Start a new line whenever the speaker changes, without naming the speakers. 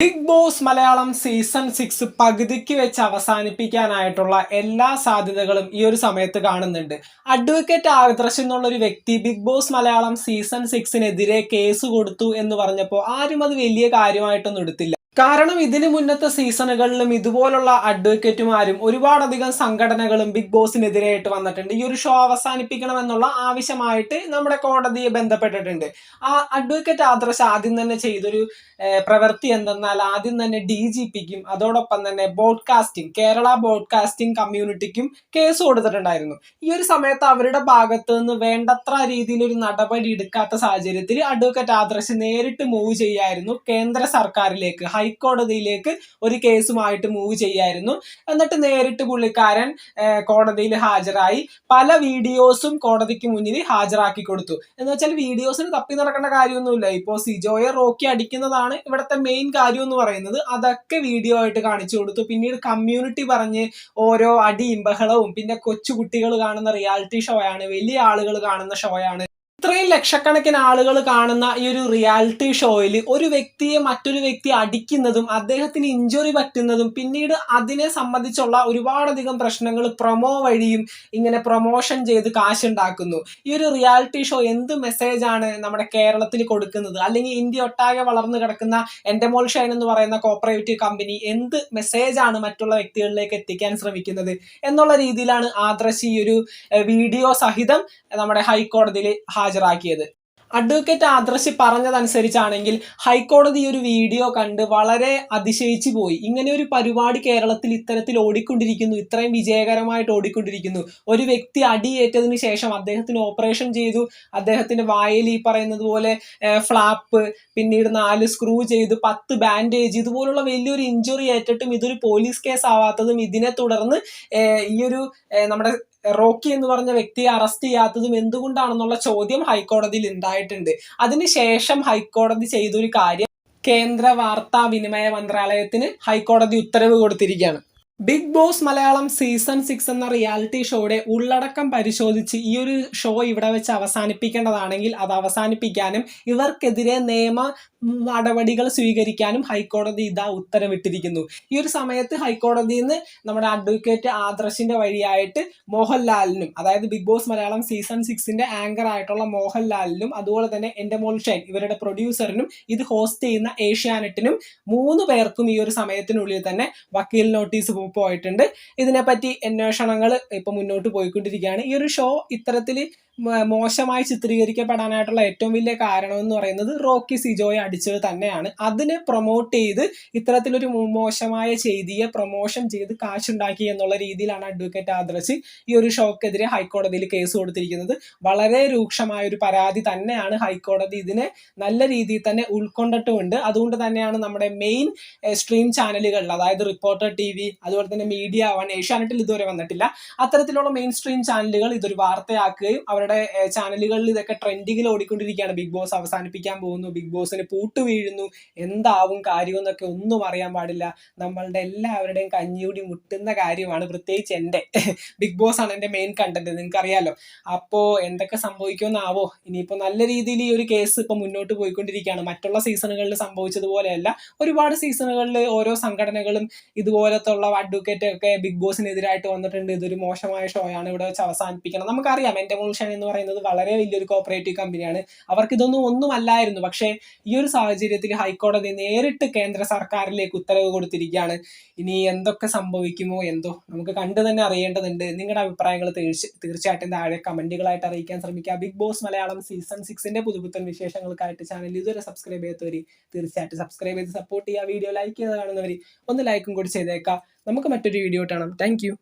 Bigg Boss Malayalam season six പകുതിക്ക് വെച്ച് അവസാനിപ്പിക്കാനായിട്ടുള്ള എല്ലാ സാധ്യതകളും ഈ ഒരു സമയത്ത് കാണുന്നുണ്ട്. അഡ്വക്കേറ്റ് ആദർശ് എന്നുള്ള ഒരു വ്യക്തി ബിഗ് ബോസ് മലയാളം സീസൺ സിക്സിനെതിരെ കേസ് കൊടുത്തു എന്ന് പറഞ്ഞപ്പോൾ ആരും അത് വലിയ കാര്യമായിട്ടൊന്നും എടുത്തില്ല. കാരണം ഇതിനു മുന്നത്തെ സീസണുകളിലും ഇതുപോലുള്ള അഡ്വക്കേറ്റുമാരും ഒരുപാടധികം സംഘടനകളും ബിഗ് ബോസിനെതിരായിട്ട് വന്നിട്ടുണ്ട്. ഈ ഒരു ഷോ അവസാനിപ്പിക്കണമെന്നുള്ള ആവശ്യമായിട്ട് നമ്മുടെ കോടതിയെ ബന്ധപ്പെട്ടിട്ടുണ്ട്. ആ അഡ്വക്കേറ്റ് ആദർശ ആദ്യം തന്നെ ചെയ്തൊരു പ്രവൃത്തി എന്തെന്നാൽ ആദ്യം തന്നെ ഡി ജി പിക്കും അതോടൊപ്പം തന്നെ ബോഡ്കാസ്റ്റിംഗ് കേരള ബോഡ്കാസ്റ്റിംഗ് കമ്മ്യൂണിറ്റിക്കും കേസ് കൊടുത്തിട്ടുണ്ടായിരുന്നു. ഈ ഒരു സമയത്ത് അവരുടെ ഭാഗത്ത് നിന്ന് വേണ്ടത്ര രീതിയിൽ ഒരു നടപടി എടുക്കാത്ത സാഹചര്യത്തിൽ അഡ്വക്കേറ്റ് ആദർശ് നേരിട്ട് മൂവ് ചെയ്യായിരുന്നു കേന്ദ്ര സർക്കാരിലേക്ക് ഹൈക്കോടതിയിലേക്ക് ഒരു കേസുമായിട്ട് മൂവ് ചെയ്യായിരുന്നു. എന്നിട്ട് നേരിട്ട് പുള്ളിക്കാരൻ കോടതിയിൽ ഹാജരായി. പല വീഡിയോസും കോടതിക്ക് മുന്നിൽ ഹാജരാക്കി കൊടുത്തു. എന്ന് വെച്ചാൽ വീഡിയോസിന് തപ്പി നടക്കേണ്ട കാര്യമൊന്നുമില്ല. ഇപ്പോൾ സിജോയെ റോക്കി അടിക്കുന്നതാണ് ഇവിടുത്തെ മെയിൻ കാര്യം എന്ന് പറയുന്നത്. അതൊക്കെ വീഡിയോ ആയിട്ട് കാണിച്ചു കൊടുത്തു. പിന്നീട് കമ്മ്യൂണിറ്റി പറഞ്ഞ് ഓരോ അടിയും ബഹളവും പിന്നെ കൊച്ചുകുട്ടികൾ കാണുന്ന റിയാലിറ്റി ഷോയാണ് വലിയ ആളുകൾ കാണുന്ന ഷോയാണ് ഇത്രയും ലക്ഷക്കണക്കിന് ആളുകൾ കാണുന്ന ഈ ഒരു റിയാലിറ്റി ഷോയിൽ ഒരു വ്യക്തിയെ മറ്റൊരു വ്യക്തി അടിക്കുന്നതും അദ്ദേഹത്തിന് ഇഞ്ചുറി പറ്റുന്നതും പിന്നീട് അതിനെ സംബന്ധിച്ചുള്ള ഒരുപാടധികം പ്രശ്നങ്ങൾ പ്രൊമോ വഴിയും ഇങ്ങനെ പ്രൊമോഷൻ ചെയ്ത് കാശുണ്ടാക്കുന്നു. ഈ ഒരു റിയാലിറ്റി ഷോ എന്ത് മെസ്സേജ് ആണ് നമ്മുടെ കേരളത്തിൽ കൊടുക്കുന്നത്? അല്ലെങ്കിൽ ഇന്ത്യ ഒട്ടാകെ വളർന്നു കിടക്കുന്ന എന്റെ മോൾ ഷൈൻ എന്ന് പറയുന്ന കോപ്പറേറ്റീവ് കമ്പനി എന്ത് മെസ്സേജ് ആണ് മറ്റുള്ള വ്യക്തികളിലേക്ക് എത്തിക്കാൻ ശ്രമിക്കുന്നത്? എന്നുള്ള രീതിയിലാണ് ആദർശ് ഈ ഒരു വീഡിയോ സഹിതം നമ്മുടെ ഹൈക്കോടതിയിൽ ഹാജരാക്കിയത്. അഡ്വക്കേറ്റ് ആദർശ് പറഞ്ഞതനുസരിച്ചാണെങ്കിൽ ഹൈക്കോടതി ഒരു വീഡിയോ കണ്ട് വളരെ അതിശയിച്ചു പോയി. ഇങ്ങനെ ഒരു പരിപാടി കേരളത്തിൽ ഇത്തരത്തിൽ ഓടിക്കൊണ്ടിരിക്കുന്നു ഇത്രയും വിജയകരമായിട്ട് ഓടിക്കൊണ്ടിരിക്കുന്നു. ഒരു വ്യക്തി അടിയേറ്റതിന് ശേഷം അദ്ദേഹത്തിന് ഓപ്പറേഷൻ ചെയ്തു. അദ്ദേഹത്തിന്റെ വായിൽ ഈ പറയുന്നത് പോലെ ഫ്ലാപ്പ് പിന്നീട് നാല് സ്ക്രൂ ചെയ്തു പത്ത് ബാൻഡേജ് ഇതുപോലുള്ള വലിയൊരു ഇഞ്ചുറി ഏറ്റിട്ടും ഇതൊരു പോലീസ് കേസ് ആവാത്തതും ഇതിനെ തുടർന്ന് ഈ ഒരു നമ്മുടെ റോക്കി എന്ന് പറഞ്ഞ വ്യക്തിയെ അറസ്റ്റ് ചെയ്യാത്തതും എന്തുകൊണ്ടാണെന്നുള്ള ചോദ്യം ഹൈക്കോടതിയിൽ ഉണ്ടായിട്ടുണ്ട്. അതിനുശേഷം ഹൈക്കോടതി ചെയ്തൊരു കാര്യം കേന്ദ്ര വാർത്താ വിനിമയ മന്ത്രാലയത്തിന് ഹൈക്കോടതി ഉത്തരവ് കൊടുത്തിരിക്കുകയാണ്. Bigg Boss Malayalam season six എന്ന റിയാലിറ്റി ഷോയുടെ ഉള്ളടക്കം പരിശോധിച്ച് ഈ ഒരു ഷോ ഇവിടെ വെച്ച് അവസാനിപ്പിക്കേണ്ടതാണെങ്കിൽ അത് അവസാനിപ്പിക്കാനും ഇവർക്കെതിരെ നിയമ നടപടികൾ സ്വീകരിക്കാനും ഹൈക്കോടതി ഇതാ ഉത്തരവിട്ടിരിക്കുന്നു. ഈ ഒരു സമയത്ത് ഹൈക്കോടതിയിൽ നിന്ന് നമ്മുടെ അഡ്വക്കേറ്റ് ആദർശിന്റെ വഴിയായിട്ട് മോഹൻലാലിനും അതായത് ബിഗ് ബോസ് മലയാളം സീസൺ സിക്സിന്റെ ആങ്കർ ആയിട്ടുള്ള മോഹൻലാലിനും അതുപോലെ തന്നെ എന്റെ മോൾ ഷൈൻ ഇവരുടെ പ്രൊഡ്യൂസറിനും ഇത് ഹോസ്റ്റ് ചെയ്യുന്ന ഏഷ്യാനെറ്റിനും മൂന്ന് പേർക്കും ഈ ഒരു സമയത്തിനുള്ളിൽ തന്നെ വക്കീൽ നോട്ടീസ് പോയിട്ടുണ്ട്. ഇതിനെപ്പറ്റി അന്വേഷണങ്ങൾ ഇപ്പൊ മുന്നോട്ട് പോയിക്കൊണ്ടിരിക്കുകയാണ്. ഈ ഒരു ഷോ ഇത്തരത്തിൽ മോശമായി ചിത്രീകരിക്കപ്പെടാനായിട്ടുള്ള ഏറ്റവും വലിയ കാരണം എന്ന് പറയുന്നത് റോക്കി സിജോയെ അടിച്ചത് തന്നെയാണ്. അതിനെ പ്രൊമോട്ട് ചെയ്ത് ഇത്തരത്തിലൊരു മോശമായ ചെയ്തിയെ പ്രൊമോഷൻ ചെയ്ത് കാശുണ്ടാക്കി എന്നുള്ള രീതിയിലാണ് അഡ്വക്കേറ്റ് ആദർശ് ഈ ഒരു ഷോക്കെതിരെ ഹൈക്കോടതിയിൽ കേസ് കൊടുത്തിരിക്കുന്നത്. വളരെ രൂക്ഷമായ ഒരു പരാതി തന്നെയാണ് ഹൈക്കോടതി ഇതിനെ നല്ല രീതിയിൽ തന്നെ ഉൾക്കൊണ്ടിട്ടുമുണ്ട് അതുകൊണ്ട് തന്നെയാണ് നമ്മുടെ മെയിൻ സ്ട്രീം ചാനലുകളിൽ അതായത് റിപ്പോർട്ടർ ടി വി അതുപോലെ തന്നെ മീഡിയ വൺ ഏഷ്യാനെറ്റിൽ ഇതുവരെ വന്നിട്ടില്ല. അത്തരത്തിലുള്ള മെയിൻ സ്ട്രീം ചാനലുകൾ ഇതൊരു വാർത്തയാക്കുകയും അവരുടെ ചാനലുകളിൽ ഇതൊക്കെ ട്രെൻഡിങ്ങിൽ ഓടിക്കൊണ്ടിരിക്കുകയാണ്. ബിഗ് ബോസ് അവസാനിപ്പിക്കാൻ പോകുന്നു ബിഗ് ബോസിന് പൂട്ട് വീഴുന്നു എന്താവും കാര്യം എന്നൊക്കെ ഒന്നും അറിയാൻ പാടില്ല. നമ്മളുടെ എല്ലാവരുടെയും കഞ്ഞിയൂടി മുട്ടുന്ന കാര്യമാണ് പ്രത്യേകിച്ച് എന്റെ. ബിഗ് ബോസ് ആണ് എന്റെ മെയിൻ കണ്ടന്റ് നിങ്ങൾക്ക് അറിയാലോ അപ്പോൾ എന്തൊക്കെ സംഭവിക്കുമെന്നാവോ? ഇനിയിപ്പോൾ നല്ല രീതിയിൽ ഈ ഒരു കേസ് ഇപ്പോൾ മുന്നോട്ട് പോയിക്കൊണ്ടിരിക്കുകയാണ്. മറ്റുള്ള സീസണുകളിൽ സംഭവിച്ചതുപോലെയല്ല. ഒരുപാട് സീസണുകളിൽ ഓരോ സംഘടനകളും ഇതുപോലത്തുള്ള അഡ്വക്കേറ്റ് ഒക്കെ ബിഗ് ബോസിനെതിരായിട്ട് വന്നിട്ടുണ്ട്. ഇതൊരു മോശമായ ഷോയാണ് ഇവിടെ വെച്ച് അവസാനിപ്പിക്കണം. നമുക്കറിയാം എന്റെ മോൾഷൻ എന്ന് പറയുന്നത് വളരെ വലിയൊരു കോപ്പറേറ്റീവ് കമ്പനിയാണ് അവർക്ക് ഇതൊന്നും ഒന്നും അല്ലായിരുന്നു. പക്ഷേ ഈ ഒരു സാഹചര്യത്തിൽ ഹൈക്കോടതി നേരിട്ട് കേന്ദ്ര സർക്കാരിലേക്ക് ഉത്തരവ് കൊടുത്തിരിക്കുകയാണ്. ഇനി എന്തൊക്കെ സംഭവിക്കുമോ എന്തോ നമുക്ക് കണ്ടു തന്നെ അറിയേണ്ടതുണ്ട്. നിങ്ങളുടെ അഭിപ്രായങ്ങൾ തീർച്ച- തീർച്ചയായിട്ടും താഴെ കമന്റുകളായിട്ട് അറിയിക്കാൻ ശ്രമിക്കുക. ബിഗ് ബോസ് മലയാളം സീസൺ സിക്സിന്റെ പുതുപുത്തൻ വിശേഷങ്ങൾക്കായിട്ട് ചാനൽ ഇതുവരെ സബ്സ്ക്രൈബ് ചെയ്യാത്തവർ തീർച്ചയായിട്ടും സബ്സ്ക്രൈബ് ചെയ്ത് സപ്പോർട്ട് ചെയ്യുക. വീഡിയോ ലൈക്ക് ചെയ്ത് കാണുന്നവർ ഒന്ന് ലൈക്കും കൂടി ചെയ്തേക്കാം നമുക്ക് മറ്റൊരു വീഡിയോ കാണാം. താങ്ക്